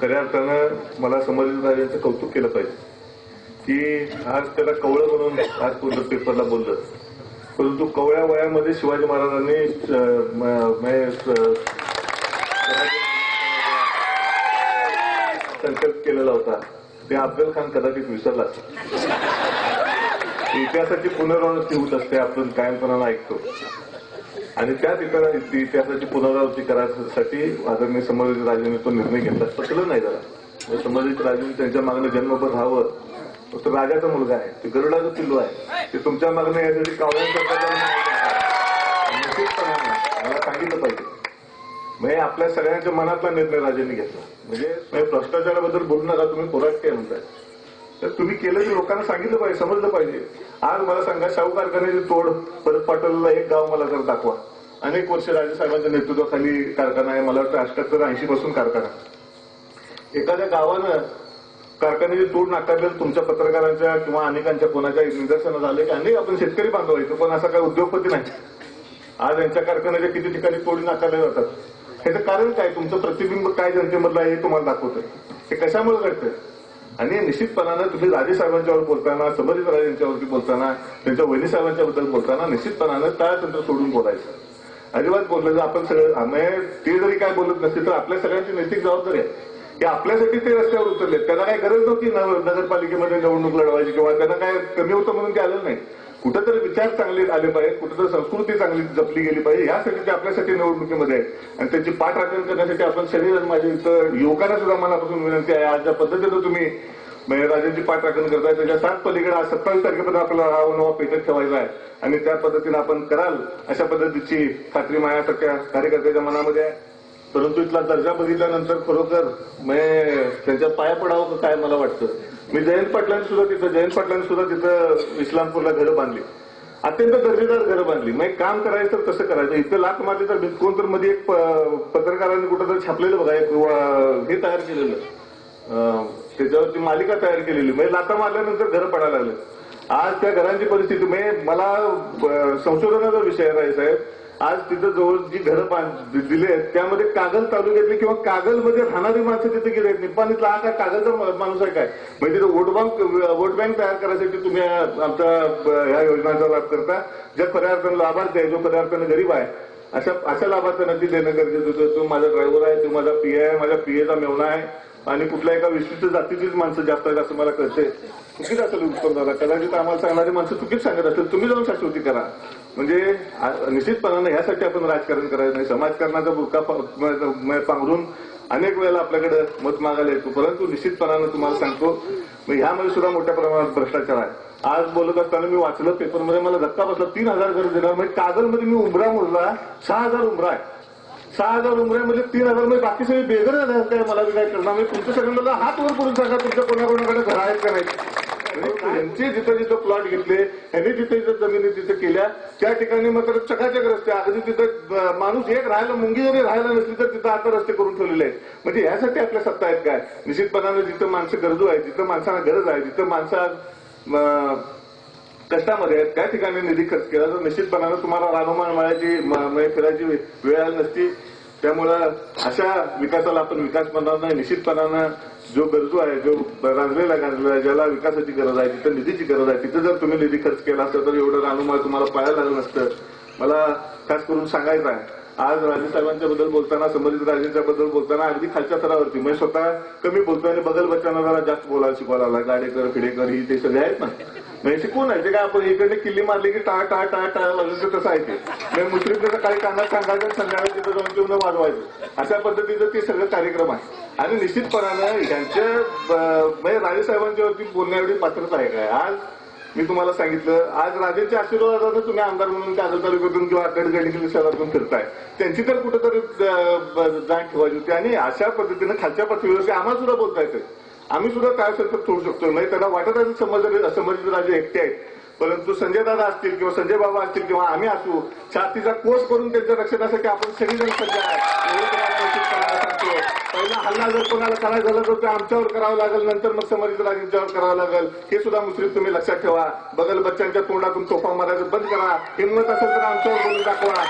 खऱ्या अर्थानं मला संभाजी कौतुक केलं पाहिजे. की आज त्याला कवळं म्हणून आज कोणतं पेपरला बोललं. परंतु कवळ्या वयामध्ये शिवाजी महाराजांनी संकल्प केलेला होता. ते अफजल खान कदाचित विसरला इतिहासाची पुनरावृत्ती होत असते आपण कायमपणाला ऐकतो. आणि त्या ठिकाणी इतिहासाची पुनरावृत्ती करण्यासाठी आदरणीय संभाजी राजेंनी तो निर्णय घेतला. पटलं नाही जरा. म्हणजे संभाजी राजेंनी त्यांच्या मागणं जन्मभर राहावं. तो राजाचा मुलगा आहे. ते गरुडाचा पिल्लू आहे. ते तुमच्या मागणं यासाठी कावळ्यांचा निश्चितपणानं. मला सांगितलं पाहिजे. म्हणजे आपल्या सगळ्यांच्या मनातला निर्णय राजांनी घेतला. म्हणजे भ्रष्टाचाराबद्दल बोलू नका तुम्ही पोराट काय म्हणताय. तर तुम्ही केलं लोकांना सांगितलं पाहिजे समजलं पाहिजे. आज मला सांगा शाहू कारखान्याची तोड परत पाटलला एक गाव मला जर दाखवा. अनेक वर्ष राजेसाहेबांच्या नेतृत्वाखाली कारखाना आहे. मला वाटतं अष्ट्याहत्तर ऐंशी पासून कारखाना. एखाद्या गावानं कारखान्याची तोड नाकारलेलं तुमच्या पत्रकारांच्या किंवा अनेकांच्या कोणाच्या निदर्शनं झाले की अनेक आपण शेतकरी बांधव येतो पण असा काही उद्योगपती नाही. आज यांच्या कारखान्याच्या किती ठिकाणी तोडी नाकारल्या जातात? ह्याचं कारण काय? तुमचं प्रतिबिंब काय जनतेमधलं आहे हे तुम्हाला दाखवतंय. हे कशामुळे घडतंय? आणि निश्चितपणानं तुम्ही राजे साहेबांच्यावर बोलताना संभाजी राजांच्यावरती बोलताना त्यांच्या वहिनी साहेबांच्या बद्दल बोलताना निश्चितपणानं टाळतंत्र सोडून बोलायचं. अजिबात बोललं आपण सगळं आम्ही ते जरी काय बोलत नसतील तर आपल्या सगळ्यांची नैतिक जबाबदारी आहे. की आपल्यासाठी ते रस्त्यावर उतरले त्यांना काय गरज नव्हती नगरपालिकेमध्ये निवडणूक लढवायची किंवा त्यांना काय कमी होतं म्हणून ते आलं नाही. कुठेतरी विचार चांगले आले पाहिजे कुठेतरी संस्कृती चांगली जपली गेली पाहिजे यासाठी ते आपल्यासाठी निवडणुकीमध्ये आहे आणि त्यांची पाठराखण करण्यासाठी आपण शरीर माझ्या इथं युवकांना सुद्धा मनापासून विनंती आहे. आज ज्या पद्धतीनं तुम्ही म्हणजे राजाची पाठ राखण करताय. त्याच्या सात पलीकडे सत्तावीस तारखेपर्यंत आपल्याला हा नवा पेटत ठेवायचा आहे. आणि त्या पद्धतीने आपण कराल अशा पद्धतीची खात्री माझ्यासारख्या कार्यकर्त्याच्या मनामध्ये आहे. परंतु इथला दर्जा बघितल्यानंतर खरोखर म्हणजे त्यांच्या पाया पडावं काय मला वाटतं? मी जयंत पाटलांनी सुद्धा तिथं जयंत पाटलांनी सुद्धा तिथं इस्लामपूरला घरं बांधली. अत्यंत दर्जेदार घरं बांधली. मग काम करायचं तर कसं करायचं. इथं लाख मारली तर कोण तर मध्ये एक पत्रकारांनी कुठं तर छापलेलं बघा एक हे तयार केलेलं. त्याच्यावरची मालिका तयार केलेली. म्हणजे लाता मारल्यानंतर घरं पडायला लागले. आज त्या घरांची परिस्थिती म्हणजे मला संशोधनाचा विषय राहायचा साहेब. आज तिथं जवळ जी घरं दिली आहेत त्यामध्ये कागल तालुक्यातली किंवा कागलमध्ये राहणारी माणसं तिथे गेले आहेत. निपाणीतला हा काय कागलचा माणूस आहे काय? म्हणजे तिथे वोट बँक वोट बँक तयार करायसाठी तुम्ही आमच्या ह्या योजनांचा लाभ करता. ज्या खऱ्या अर्थानं लाभार्थी आहे जो खऱ्या अर्थानं गरीब आहे अशा अशा लाभाचं नक्की देणं गरजेचं होतं. तो माझा ड्रायव्हर आहे तो माझा पी आहे माझ्या पीएचा मेवणा आहे. आणि कुठल्या एका विशिष्ट जातीचीच माणसं जास्त आहेत असं मला कळते चुकीच असेल उत्तम दादा. कदाचित आम्हाला सांगणारी माणसं चुकीच सांगत असेल तुम्ही जाऊन शाश्वती करा. म्हणजे निश्चितपणानं ह्यासाठी आपण राजकारण करायचं नाही. समाजकारणाचा बुरका पांघरून अनेक वेळेला आपल्याकडे मत मागायला येतो. परंतु निश्चितपणानं तुम्हाला सांगतो मग ह्यामध्ये सुद्धा मोठ्या प्रमाणात भ्रष्टाचार आहे. आज बोलत असताना मी वाचलं पेपरमध्ये मला धक्का बसला. तीन हजार घर देणार. म्हणजे कागलमध्ये मी उमरा मोजला. सहा हजार उमरा आहे. सहा हजार उमऱ्यामध्ये म्हणजे तीन हजार म्हणजे बाकी सगळे बेघर झाले काय? मला काय करणार? मी तुमच्या सगळ्यांना हात वर करून सांगा तुमच्या कोणाकोणाकडे घर आहेत का नाही म्हणजे यांचे जिथं जिथं प्लॉट घेतले यांनी जिथे जिथं जमिनी तिथे केल्या त्या ठिकाणी मात्र चकाचक रस्ते अगदी तिथं माणूस एक राहायला मुंगी जरी राहायला नसली तर तिथं आता रस्ते करून ठेवलेले आहेत. म्हणजे ह्यासाठी आपल्या सत्ता आहेत काय? निश्चितपणानं जिथं माणसं गरजू आहे जिथं माणसांना गरज आहे जिथं माणसा कष्टामध्ये आहेत. त्या ठिकाणी निधी खर्च केला तर निश्चितपणानं तुम्हाला रानोमान मळायची फिरायची वेळ आली नसती. त्यामुळं अशा विकासाला आपण विकास म्हणणार नाही. निश्चितपणानं जो गरजू आहे जो गांजलेला गांजलेला आहे ज्याला विकासाची गरज आहे तिथं निधीची गरज आहे तिथं जर तुम्ही निधी खर्च केला असता तर एवढं रानोमाळ तुम्हाला पाहायला लागलं नसतं. मला खास करून सांगायचं आहे आज राजेसाहेबांच्या बद्दल बोलताना संबंधित राजेंच्या बद्दल बोलताना अगदी खालच्या स्तरावरती. म्हणजे स्वतः कमी बोलतो आणि बदल बच्चांना जरा जास्त बोलायला शिकवायला लागला गाडेकर फिडेकर ही ते सगळे आहेत ना. म्हणजे शिकवून आहे? ते काय आपण इकडे किल्ली मारली की टाळ टाळ टाळ टाळ वाजवतं तसं आहे ते. म्हणजे मुस्लिम काही कानात सांगायचं संध्याकाळी तिथं जाऊन चिवणं वाजवायचं. अशा पद्धतीचं ते सगळं कार्यक्रम आहे. आणि निश्चितपणानं यांच्या म्हणजे राजेसाहेबांच्या वरती बोलण्याएवढी पात्रता आहे काय? आज मी तुम्हाला सांगितलं आज राजेच्या आशीर्वादानं तुम्ही आमदार म्हणून कागल तालुक्यातून किंवा गडगडी शहरातून फिरताय. त्यांची तर कुठेतरी जाण ठेवायची होती आणि अशा पद्धतीनं खालच्या पातळीवरती आम्हाला सुद्धा बोलता येतं आम्ही सुद्धा काय असेल तर सोडू शकतो नाही म्हणजे त्यांना वाटत आहे समज संभाजी राजे एकटे आहेत. परंतु संजय दादा असतील किंवा संजय बाबा असतील किंवा आम्ही असू छातीचा कोर्स करून त्यांच्या रक्षणासाठी आपण सगळीजण सज्ज आहे एवढं तुम्हाला निश्चितपणानं सांगतो पहिला हल्ला जर कोणाला करायचा झाला तर ते आमच्यावर करावं लागेल नंतर मग समाजित राजांच्यावर करावं लागेल. हे सुद्धा मुस्लिम तुम्ही लक्षात ठेवा. बगल बच्चांच्या तोंडातून तोफा मारायचं बंद करा. हिंमत असेल तर आमच्यावर बोलून दाखवा.